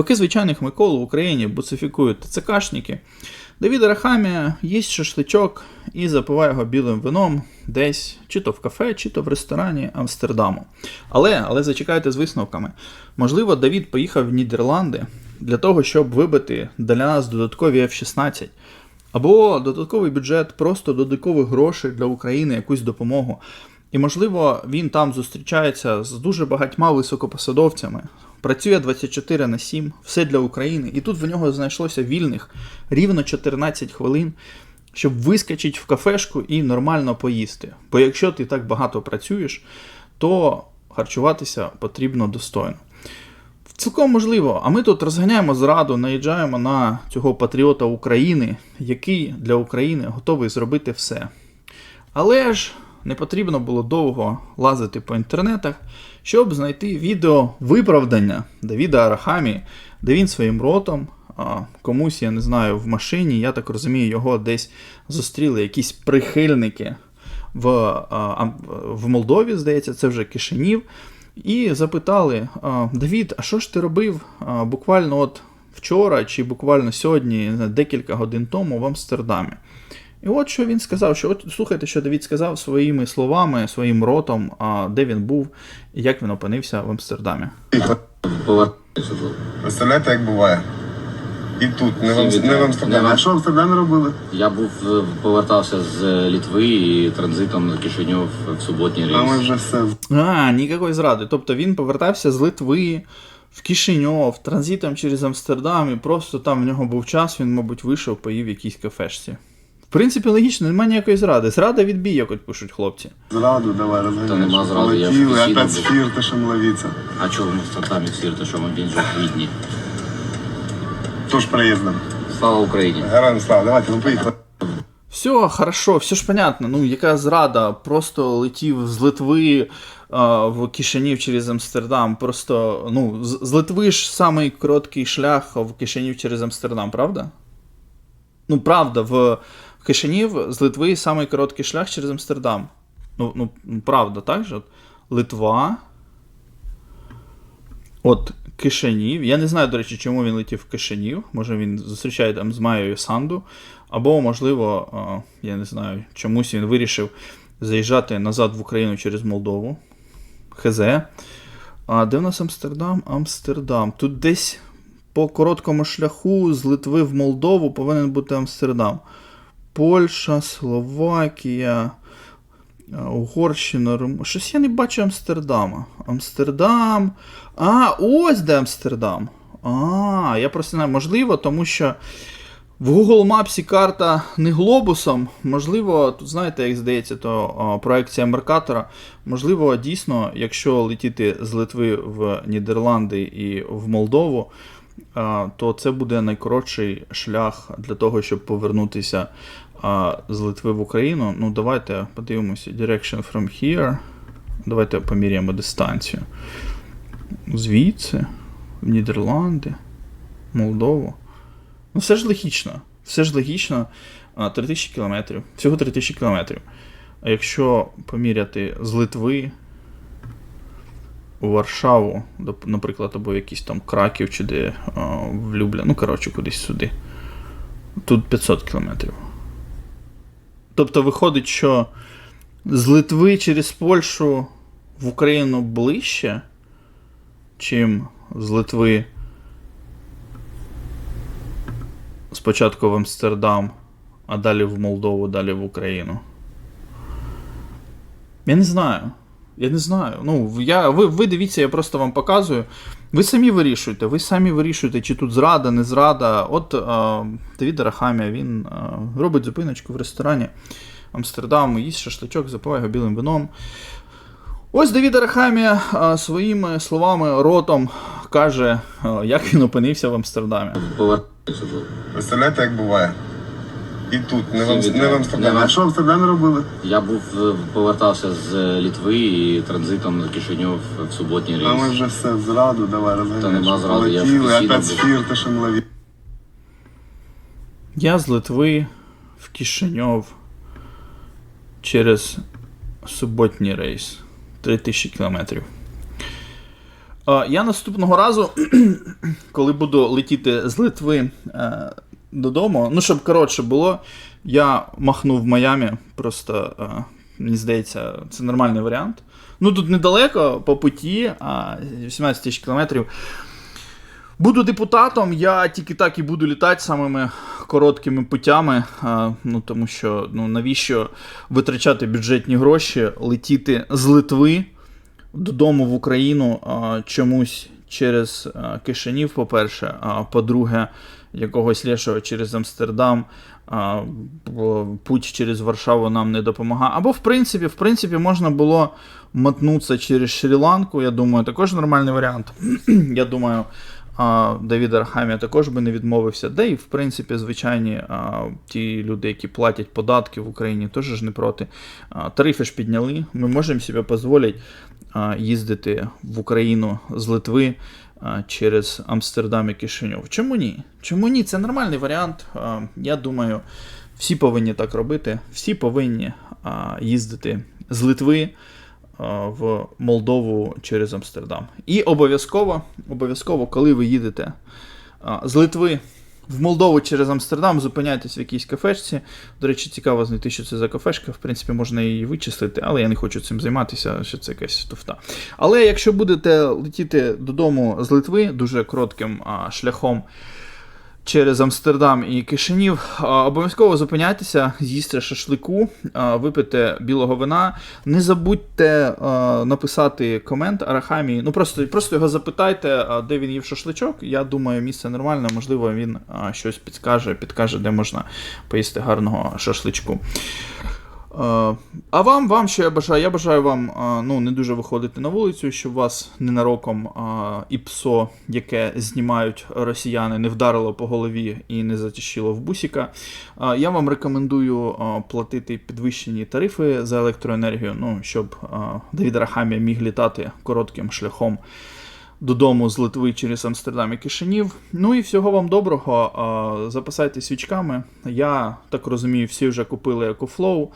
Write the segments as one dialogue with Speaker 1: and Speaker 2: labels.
Speaker 1: Поки звичайних Микол в Україні буцифікують ТЦКшники, Давід Рахамія їсть шашличок і запиває його білим вином десь чи то в кафе, чи то в ресторані Амстердаму. Але, але зачекайте з висновками. Можливо, Давід поїхав в Нідерланди для того, щоб вибити для нас додаткові F-16. Або додатковий бюджет, просто додаткових грошей для України, якусь допомогу. І, можливо, він там зустрічається з дуже багатьма високопосадовцями, працює 24 на 7, все для України. І тут в нього знайшлося вільних рівно 14 хвилин, щоб вискочити в кафешку і нормально поїсти. Бо якщо ти так багато працюєш, то харчуватися потрібно достойно. Цілком можливо, а ми тут розганяємо зраду, наїжджаємо на цього патріота України, який для України готовий зробити все. Але ж не потрібно було довго лазити по інтернетах, щоб знайти відео виправдання Давіда Арахамі, де він своїм ротом комусь, я не знаю, в машині, я так розумію, його десь зустріли якісь прихильники в, в Молдові, здається, це вже Кишинів. І запитали: Давід, а що ж ти робив буквально от вчора чи буквально сьогодні, декілька годин тому в Амстердамі? І от що він сказав, що от слухайте, що Давід сказав своїми словами, своїм ротом, а, де він був і як він опинився в Амстердамі.
Speaker 2: Представляєте, як буває? І тут, не в, не в. Амстердамі. А що в Амстердамі робили?
Speaker 3: Я був е, повертався з Літви і транзитом на Кишиньов в суботній рейс.
Speaker 2: А ми вже все
Speaker 1: А, ніякої зради. Тобто він повертався з Литви в Кишиньов, транзитом через Амстердам, і просто там в нього був час, він, мабуть, вийшов, поїв в якійсь кафешці. В принципі, логічно, немає ніякої зради. Зрада відбій, як от пишуть хлопці.
Speaker 2: зраду давай розганяєш.
Speaker 3: Та нема зради, я
Speaker 2: Полетіли,
Speaker 3: офіційно
Speaker 2: опять
Speaker 3: був.
Speaker 2: з фірташем ловіться.
Speaker 3: А чого в Амстердамі сірте, що ми більше квітні?
Speaker 2: Тож проїздом.
Speaker 3: Слава Україні!
Speaker 2: Героям слава, давайте, ну поїхали.
Speaker 1: Все, хорошо, все ж понятно. Ну, яка зрада, просто летів з Литви а, в Кишинів через Амстердам. Просто, ну, з, з Литви ж самий короткий шлях в Кишинів через Амстердам, правда? Ну, правда, в Кишинів з Литви самий короткий шлях через Амстердам. Ну, ну правда, так же? Литва. От Кишинів. Я не знаю, до речі, чому він летів в Кишинів. Може він зустрічає там з Майєю Санду. Або, можливо, я не знаю, чомусь він вирішив заїжджати назад в Україну через Молдову. ХЗ. А де в нас Амстердам? Амстердам. Тут десь по короткому шляху з Литви в Молдову повинен бути Амстердам. Польща, Словакія, Угорщина, Рум... Щось я не бачу Амстердама. Амстердам. А, ось де Амстердам. А, я просто не знаю, можливо, тому що в Google Maps карта не глобусом. Можливо, тут знаєте, як здається, то проекція Меркатора. Можливо, дійсно, якщо летіти з Литви в Нідерланди і в Молдову, то це буде найкоротший шлях для того, щоб повернутися з Литви в Україну. Ну, давайте подивимося. Direction from here. Давайте поміряємо дистанцію. Звідси, в Нідерланди, Молдову. Ну, все ж логічно. Все ж логічно. А, 3000 кілометрів. Всього 3000 кілометрів. А якщо поміряти з Литви у Варшаву, наприклад, або якийсь там Краків чи де в Любля, ну, коротше, кудись сюди. Тут 500 кілометрів. Тобто виходить, що з Литви через Польщу в Україну ближче, чим з Литви спочатку в Амстердам, а далі в Молдову, далі в Україну. Я не знаю. Я не знаю. Ну, я, ви, ви дивіться, я просто вам показую. Ви самі вирішуєте, ви самі вирішуєте, чи тут зрада, не зрада. От а, Давід Арахамія, він а, робить зупиночку в ресторані Амстердаму, їсть шашличок, запиває його білим вином. Ось Давід Арахамія а, своїми словами, ротом каже, а, як він опинився в Амстердамі.
Speaker 2: Представляєте, як буває? І тут, не в,
Speaker 3: вітаю.
Speaker 2: не в Амстердамі.
Speaker 3: Не
Speaker 2: А що в Амстердамі робили?
Speaker 3: Я був е, повертався з Літви і транзитом на Кишиньов в суботній рейс.
Speaker 2: А ми вже все зраду, давай розганяєш.
Speaker 3: нема зради, я
Speaker 2: Полетіли,
Speaker 3: офіційно
Speaker 2: опять з
Speaker 3: був.
Speaker 2: фірташем.
Speaker 1: Я з Литви в Кишиньов через суботній рейс 3000 кілометрів. Е, Я наступного разу, коли буду летіти з Литви е, додому, ну, щоб коротше було, я махнув в Майамі. Просто, е, мені здається, це нормальний варіант. Ну, тут недалеко по путі, а 18 тисяч кілометрів. Буду депутатом, я тільки так і буду літати самими короткими путями, а, ну тому що ну навіщо витрачати бюджетні гроші, летіти з Литви додому в Україну а, чомусь через а, Кишинів, по-перше, а по-друге, якогось лешого через Амстердам. Путь через Варшаву нам не допомагає. Або, в принципі, в принципі, можна було мотнутися через Шрі-Ланку. Я думаю, також нормальний варіант. Я думаю, а, Давід Архамія також би не відмовився. Де і, в принципі, звичайні ті люди, які платять податки в Україні, теж не проти. Тарифи ж підняли. Ми можемо собі дозволити їздити в Україну з Литви через Амстердам і Кишиньов. Чому ні? Чому ні? Це нормальний варіант. Я думаю, всі повинні так робити. Всі повинні їздити з Литви в Молдову через Амстердам. І обов'язково, обов'язково, коли ви їдете з Литви в Молдову через Амстердам, зупиняйтесь в якійсь кафешці. До речі, цікаво знайти, що це за кафешка. В принципі, можна її вичислити, але я не хочу цим займатися, що це якась туфта. Але якщо будете летіти додому з Литви дуже коротким а, шляхом через Амстердам і Кишинів, обов'язково зупиняйтеся, з'їсти шашлику, випити білого вина. Не забудьте написати комент Арахамі. Ну просто, просто його запитайте, де він їв шашличок. Я думаю, місце нормальне, можливо, він щось підкаже, підкаже, де можна поїсти гарного шашличку. Е, А вам, вам що я бажаю? Я бажаю вам е, ну, не дуже виходити на вулицю, щоб вас ненароком е, і псо, яке знімають росіяни, не вдарило по голові і не затішило в бусіка. Я вам рекомендую платити підвищені тарифи за електроенергію, ну, щоб Давід Рахамія міг літати коротким шляхом додому з Литви через Амстердам і Кишинів. Ну і всього вам доброго. Запасайтесь свічками. Я так розумію, всі вже купили EcoFlow.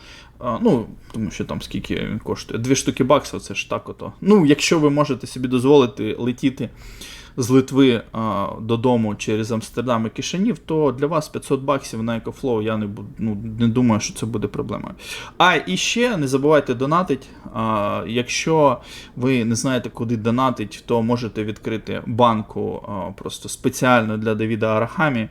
Speaker 1: Ну, тому що там скільки він коштує? Дві штуки баксів, це ж так ото. Ну, якщо ви можете собі дозволити летіти з Литви а, додому через Амстердам і Кишинів, то для вас 500 баксів на EcoFlow я не буду, ну, не думаю, що це буде проблемою. А і ще не забувайте донатить. А, якщо ви не знаєте, куди донатить, то можете відкрити банку а, просто спеціально для Давіда Арахамі.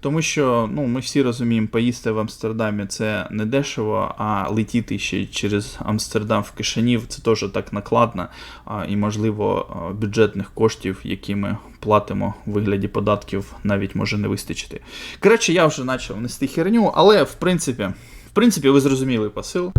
Speaker 1: Тому що ну, ми всі розуміємо, поїсти в Амстердамі це не дешево, а летіти ще через Амстердам в Кишинів це теж так накладно, і, можливо, бюджетних коштів, які ми платимо в вигляді податків, навіть може не вистачити. Коротше, я вже почав нести херню, але в принципі, в принципі, ви зрозуміли посил.